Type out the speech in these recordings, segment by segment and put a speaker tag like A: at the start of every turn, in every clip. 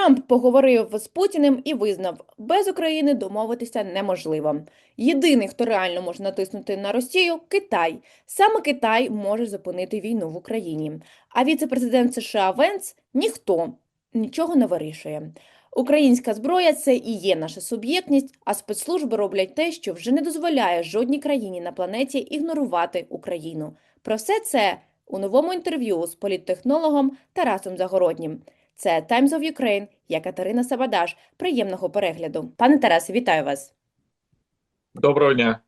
A: Трамп поговорив з Путіним і визнав, без України домовитися неможливо. Єдиний, хто реально може натиснути на Росію Китай. Саме Китай може зупинити війну в Україні. А віце-президент США Венц ніхто нічого не вирішує. Українська зброя це і є наша суб'єктність, а спецслужби роблять те, що вже не дозволяє жодній країні на планеті ігнорувати Україну. Про все це у новому інтерв'ю з політтехнологом Тарасом Загороднім. Це Times of Ukraine, я Катерина Сабадаш. Приємного перегляду. Пане Тарасе, вітаю вас.
B: Доброго дня.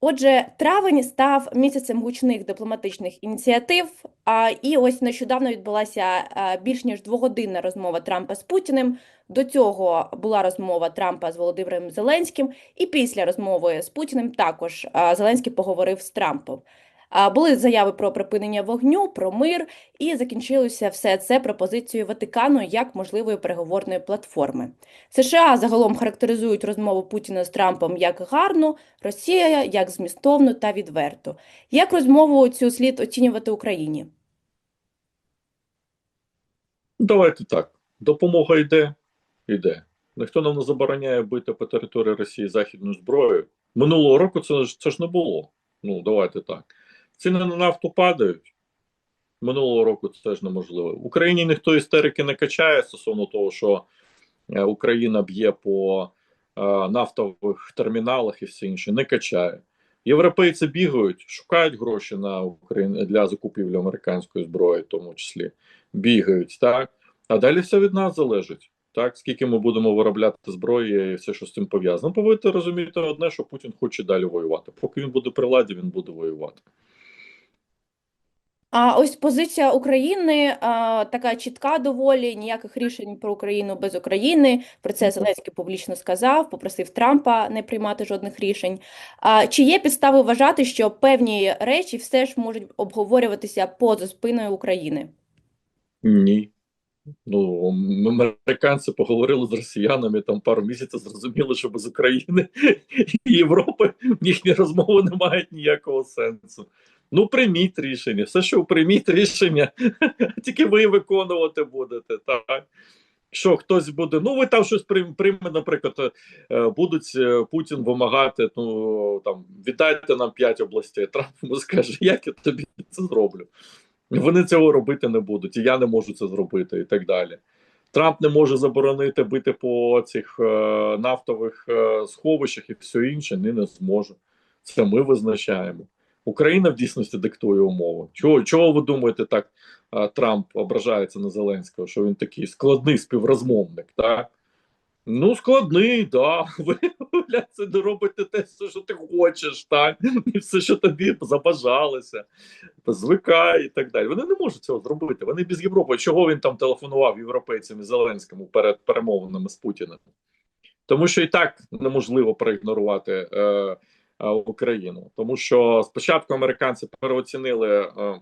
A: Отже, травень став місяцем гучних дипломатичних ініціатив. А і ось нещодавно відбулася більш ніж двогодинна розмова Трампа з Путіним. До цього була розмова Трампа з Володимиром Зеленським, і після розмови з Путіним також Зеленський поговорив з Трампом. Були заяви про припинення вогню, про мир, і закінчилося все це пропозицією Ватикану як можливої переговорної платформи. США загалом характеризують розмову Путіна з Трампом як гарну, Росія як змістовну та відверту. Як розмову цю слід оцінювати Україні?
B: Давайте так. Допомога йде, йде. Ніхто нам не забороняє бити по території Росії західною зброєю. Минулого року це це ж не було. Ну, давайте так. Ціни на нафту падають. Минулого року це теж неможливо. В Україні ніхто істерики не качає стосовно того, що е, Україна б'є по е, нафтових терміналах і все інше. Не качає. Європейці бігають, шукають гроші на Україну для закупівлі американської зброї, в тому числі бігають, так а далі все від нас залежить. Так, скільки ми будемо виробляти зброї і все, що з цим пов'язано. Повинні розуміти одне, що Путін хоче далі воювати. Поки він буде при владі, він буде воювати.
A: А ось позиція України а, така чітка доволі, ніяких рішень про Україну без України. Про це Зеленський публічно сказав, попросив Трампа не приймати жодних рішень. А, чи є підстави вважати, що певні речі все ж можуть обговорюватися поза спиною України?
B: Ні. Ну, американці поговорили з росіянами там пару місяців, зрозуміли, що без України і Європи їхні розмови не мають ніякого сенсу. Ну, прийміть рішення. Все, що прийміть рішення, тільки ви виконувати будете. так. Що хтось буде, ну ви там щось прийме, наприклад, е, будуть е, Путін вимагати, ну там віддайте нам п'ять областей. Трамп йому скаже, як я тобі це зроблю. Вони цього робити не будуть, і я не можу це зробити, і так далі. Трамп не може заборонити бити по цих е, нафтових е, сховищах і все інше, не, не зможе. Це ми визначаємо. Україна в дійсності диктує умови. Чого чого ви думаєте, так Трамп ображається на Зеленського, що він такий складний співрозмовник? так? Ну, складний, да. Ви це робите те, все, що ти хочеш, так і все, що тобі забажалося, звикай і так далі. Вони не можуть цього зробити. Вони без Європи. Чого він там телефонував європейцям і Зеленському перед перемовинами з Путіним? Тому що і так неможливо проігнорувати е, Україну, тому що спочатку американці переоцінили. Е,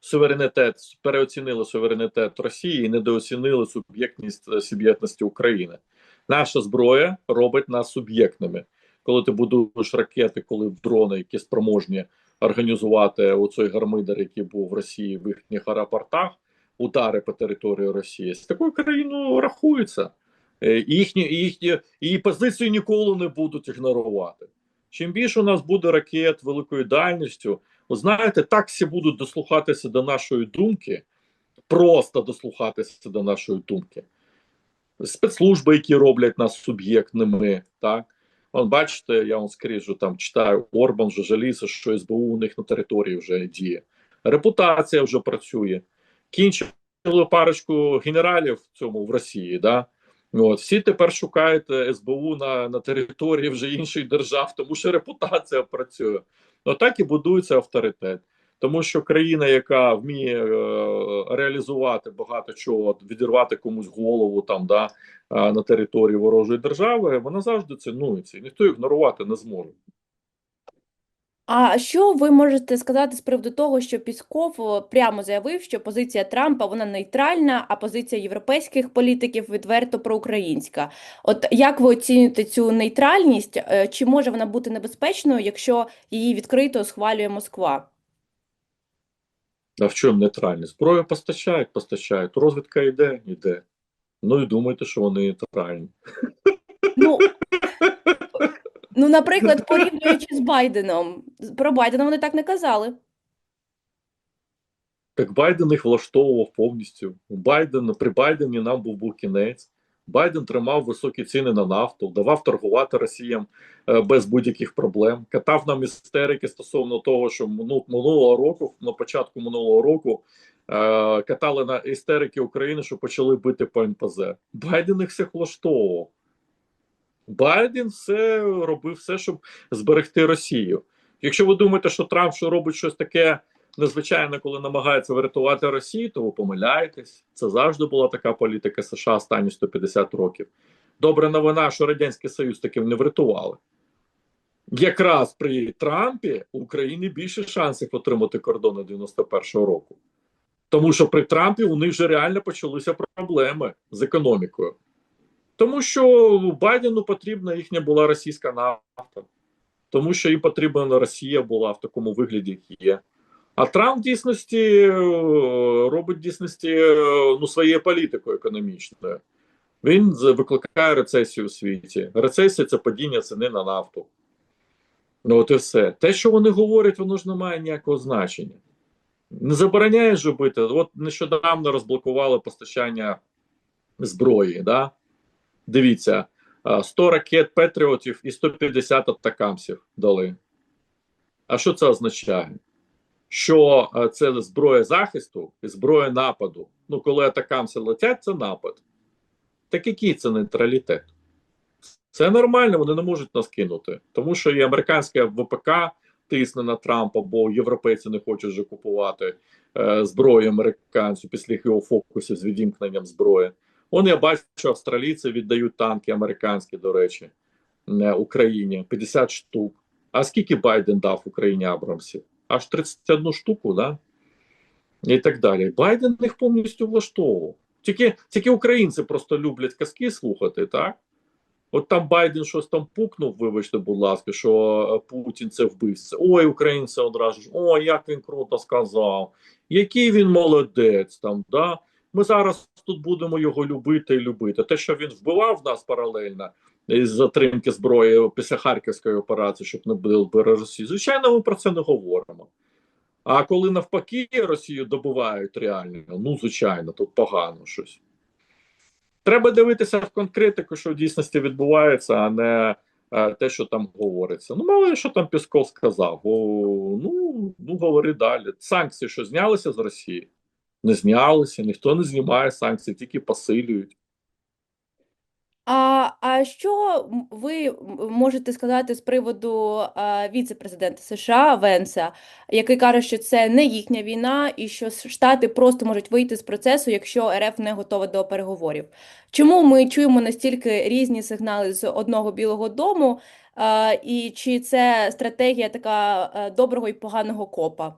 B: суверенітет переоцінили суверенітет Росії і недооцінили суб'єктність е, суб'єктності України. Наша зброя робить нас суб'єктними. Коли ти будуєш ракети, коли дрони, які спроможні організувати оцей гармидер, який був в Росії в їхніх аеропортах, удари по території Росії з такою країною рахуються. Е, їхні їхні її позицію ніколи не будуть ігнорувати. Чим більше у нас буде ракет великою дальністю, ви знаєте, так всі будуть дослухатися до нашої думки, просто дослухатися до нашої думки. Спецслужби, які роблять нас суб'єктними, так. Вон, бачите, я вам скріжу, там читаю, Орбан вже жаліється, що СБУ у них на території вже діє. Репутація вже працює. Кінчили парочку генералів в цьому в Росії. да От, Всі тепер шукають СБУ на на території вже інших держав, тому що репутація працює. Отак так і будується авторитет. Тому що країна, яка вміє е, реалізувати багато чого, відірвати комусь голову там да е, на території ворожої держави, вона завжди цінується, і ніхто ігнорувати не зможе.
A: А що ви можете сказати з приводу того, що Пісков прямо заявив, що позиція Трампа вона нейтральна, а позиція європейських політиків відверто проукраїнська? От як ви оцінюєте цю нейтральність? Е, чи може вона бути небезпечною, якщо її відкрито схвалює Москва?
B: А в чому нейтральність? Зброю постачають, постачають. Розвідка йде, йде. Ну і думайте, що вони нейтральні.
A: Ну, ну, наприклад, порівнюючи з Байденом, про Байдена вони так не казали.
B: Так Байден їх влаштовував повністю. У Байдена при Байдені нам був був кінець. Байден тримав високі ціни на нафту, давав торгувати Росіям е, без будь-яких проблем. Катав нам істерики стосовно того, що минулого року, на початку минулого року, е, катали на істерики України, що почали бити по НПЗ. Байден їх всіх влаштовував. Байден все робив все, щоб зберегти Росію. Якщо ви думаєте, що Трамп що робить щось таке незвичайне, коли намагається врятувати Росію, то ви помиляєтесь. Це завжди була така політика США останні 150 років. Добра новина, що Радянський Союз таким не врятували. Якраз при Трампі у України більше шансів отримати кордони 91-го року. Тому що при Трампі у них вже реально почалися проблеми з економікою. Тому що Байдену потрібна їхня була російська нафта, тому що їм потрібна Росія була в такому вигляді, як є. А Трамп в дійсності е, робить в дійсності е, ну, своєю політикою економічною. Він викликає рецесію у світі. Рецесія це падіння ціни на нафту. Ну, от і все. Те, що вони говорять, воно ж не має ніякого значення. Не забороняє ж робити. От нещодавно розблокували постачання зброї. Да? Дивіться, 100 ракет Петріотів і 150 атакамсів дали. А що це означає? Що е, це зброя захисту і зброя нападу. Ну, коли атакамси летять, це напад. Так який це нейтралітет? Це нормально, вони не можуть нас кинути. Тому що і американське ВПК тисне на Трампа, бо європейці не хочуть вже купувати е, зброю американцю після його фокусів з відімкненням зброї. Вон я бачу, що австралійці віддають танки американські, до речі, е, Україні 50 штук. А скільки Байден дав Україні Абрамсів? Аж 31 штуку, да? І так далі. Байден їх повністю влаштовував. Тільки, тільки українці просто люблять казки слухати, так? От там Байден щось там пукнув, вибачте, будь ласка, що е, Путін це вбивця. Ой, українці одразу ж, ой, як він круто сказав, який він молодець там, да? Ми зараз тут будемо його любити і любити. Те, що він вбивав нас паралельно із затримки зброї після Харківської операції, щоб не було Росії, звичайно, ми про це не говоримо. А коли навпаки Росію добувають реально, ну звичайно, тут погано щось. Треба дивитися в конкретику, що в дійсності відбувається, а не е, те, що там говориться. Ну, мало що там Пісков сказав. О, ну, ну, говори далі. Санкції, що знялися з Росії? Не знялися, ніхто не знімає санкції, тільки посилюють.
A: А, а що ви можете сказати з приводу віце-президента США Венса, який каже, що це не їхня війна, і що Штати просто можуть вийти з процесу, якщо РФ не готова до переговорів? Чому ми чуємо настільки різні сигнали з одного Білого Дому, а, і чи це стратегія така доброго і поганого копа?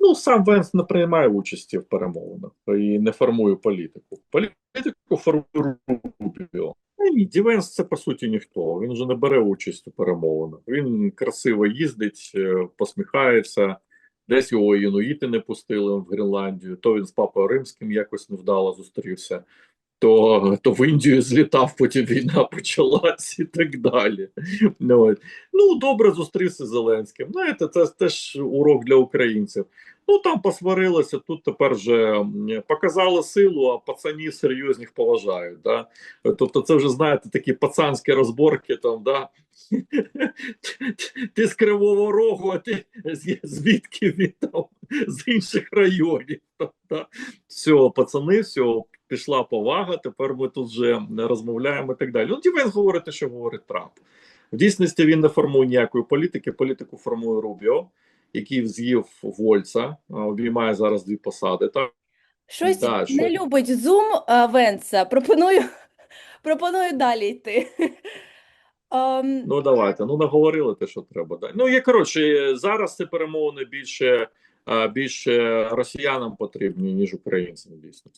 B: Ну, сам Венс не приймає участі в перемовинах і не формує політику. Політику формує Рубіо. Ні, Дівенс це по суті ніхто. Він вже не бере участь у перемовинах. Він красиво їздить, е, посміхається. Десь його інуїти не пустили в Гренландію, то він з папою римським якось невдало зустрівся. То, то в Індію злітав, потім війна почалась і так далі. Ну, ну добре зустрівся з Зеленським. Знаєте, це теж урок для українців. Ну там посварилися, тут тепер вже показали силу, а пацанів серйозних поважають. Да? Тобто, це вже знаєте такі пацанські розборки там, да? ти з Кривого Рогу, а ти звідки він там з інших районів. Там, да? Все, пацани, все, пішла повага. Тепер ми тут вже розмовляємо і так далі. Ну, Дівен говорить, те, що говорить Трамп. В дійсності він не формує ніякої політики. Політику формує Рубіо, який з'їв Вольца, обіймає зараз дві посади. Так
A: Щось
B: Да,
A: не
B: що-
A: любить Зум а, Венса. Пропоную, пропоную далі йти. Ем,
B: ну давайте. Ну наговорили те, що треба. Да. Ну є коротше, зараз ці перемовини більше, більше росіянам потрібні ніж українцям. Дійсно.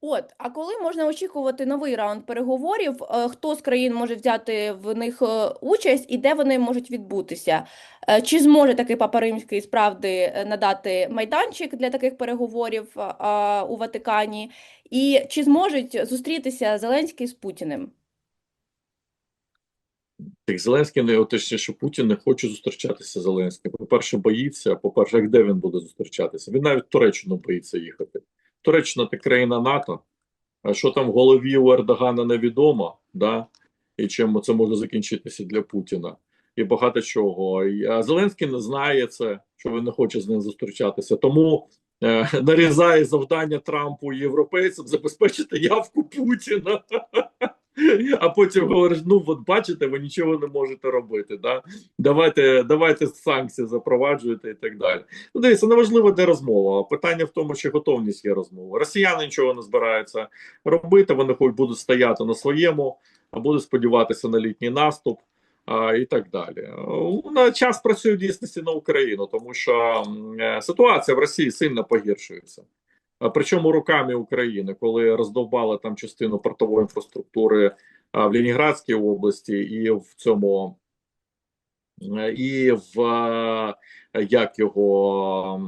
A: От, а коли можна очікувати новий раунд переговорів? Е, Хто з країн може взяти в них е, участь і де вони можуть відбутися? Е, Чи зможе такий Папа Римський справді надати майданчик для таких переговорів у Ватикані? І чи зможуть зустрітися Зеленський з Путіним?
B: Так Зеленський не точніше, що Путін не хоче зустрічатися з Зеленським. По-перше, боїться. По-перше, як де він буде зустрічатися? Він навіть в Туреччину боїться їхати. Туреччина це країна НАТО. А що там в голові у Ердогана невідомо, да? і чим це може закінчитися для Путіна. І багато чого. А Зеленський не знає це, що він не хоче з ним зустрічатися. Тому е, нарізає завдання Трампу і європейцям забезпечити явку Путіна. А потім говориш: ну от бачите, ви нічого не можете робити. Да? Давайте, давайте санкції запроваджуйте і так далі. Ну, дивіться, неважливо, де розмова. Питання в тому, чи готовність є розмови. Росіяни нічого не збираються робити. Вони хоч будуть стояти на своєму, а будуть сподіватися на літній наступ. А, і так далі. На час працює в дійсності на Україну, тому що е, ситуація в Росії сильно погіршується. Причому руками України, коли роздовбали там частину портової інфраструктури в Леніградській області і в цьому е, і в е, як його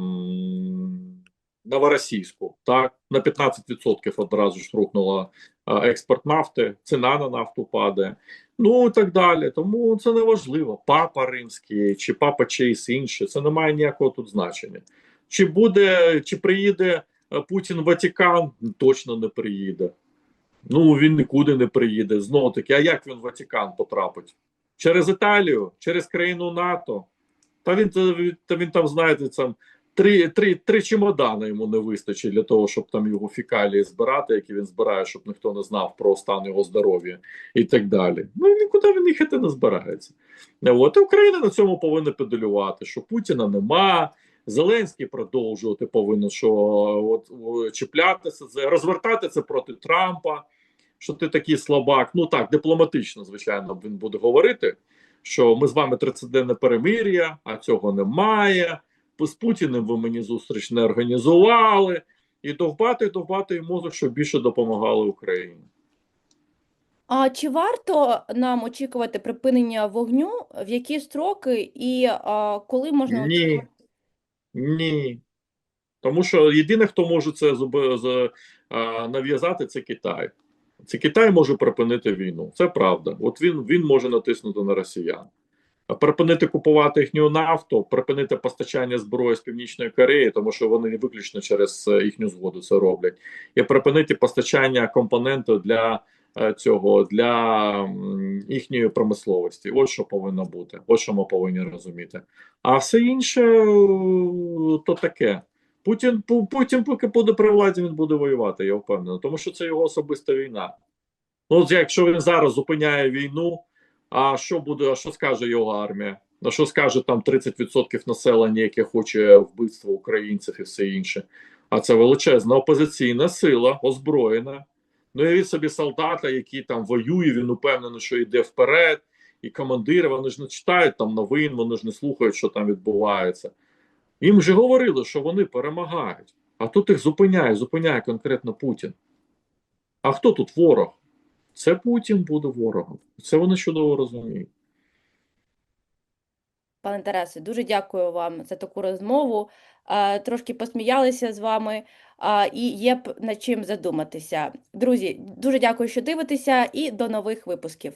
B: Новоросійську, так на 15% одразу ж рухнула експорт нафти, ціна на нафту падає. Ну і так далі. Тому це не важливо. Папа римський чи папа чийсь інший, це не має ніякого тут значення. Чи буде, чи приїде Путін в Ватикан? Точно не приїде. Ну він нікуди не приїде. Знову таки, а як він в Ватикан потрапить? Через Італію, через країну НАТО. Та він та він там, знаєте, там три, три, три чемодани йому не вистачить для того, щоб там його фікалії збирати, які він збирає, щоб ніхто не знав про стан його здоров'я і так далі. Ну нікуди він їхати не збирається. От і Україна на цьому повинна педалювати, що Путіна нема. Зеленський продовжувати повинен що от чіплятися розвертати це проти Трампа. Що ти такий слабак? Ну так, дипломатично, звичайно, він буде говорити, що ми з вами 30-денне перемир'я, а цього немає. З Путіним ви мені зустріч не організували, і довбати, довбати і мозок, щоб більше допомагали Україні.
A: А чи варто нам очікувати припинення вогню? В які строки і а, коли можна
B: Ні. Ні. Тому що єдине, хто може це нав'язати, це Китай. Це Китай може припинити війну. Це правда. От він, він може натиснути на росіян. Припинити купувати їхню нафту, припинити постачання зброї з Північної Кореї, тому що вони виключно через е, їхню згоду це роблять, і припинити постачання компоненту для цього для їхньої промисловості. Ось що повинно бути. Ось що ми повинні розуміти. А все інше е, то таке. Путін, Путін, поки буде при владі, він буде воювати, я впевнений, тому що це його особиста війна. Ну, якщо він зараз зупиняє війну, а що буде, а що скаже його армія? На що скаже там 30% населення, яке хоче вбивства українців і все інше? А це величезна опозиційна сила, озброєна. Ну і собі солдата, який там воює, він упевнений, що йде вперед, і командири, вони ж не читають там новин, вони ж не слухають, що там відбувається. Їм же говорили, що вони перемагають. А тут їх зупиняє, зупиняє конкретно Путін. А хто тут ворог? Це Путін буде ворогом. Це вони чудово розуміють.
A: Пане Тарасе, дуже дякую вам за таку розмову. Е, Трошки посміялися з вами, і є над чим задуматися. Друзі, дуже дякую, що дивитеся, і до нових випусків.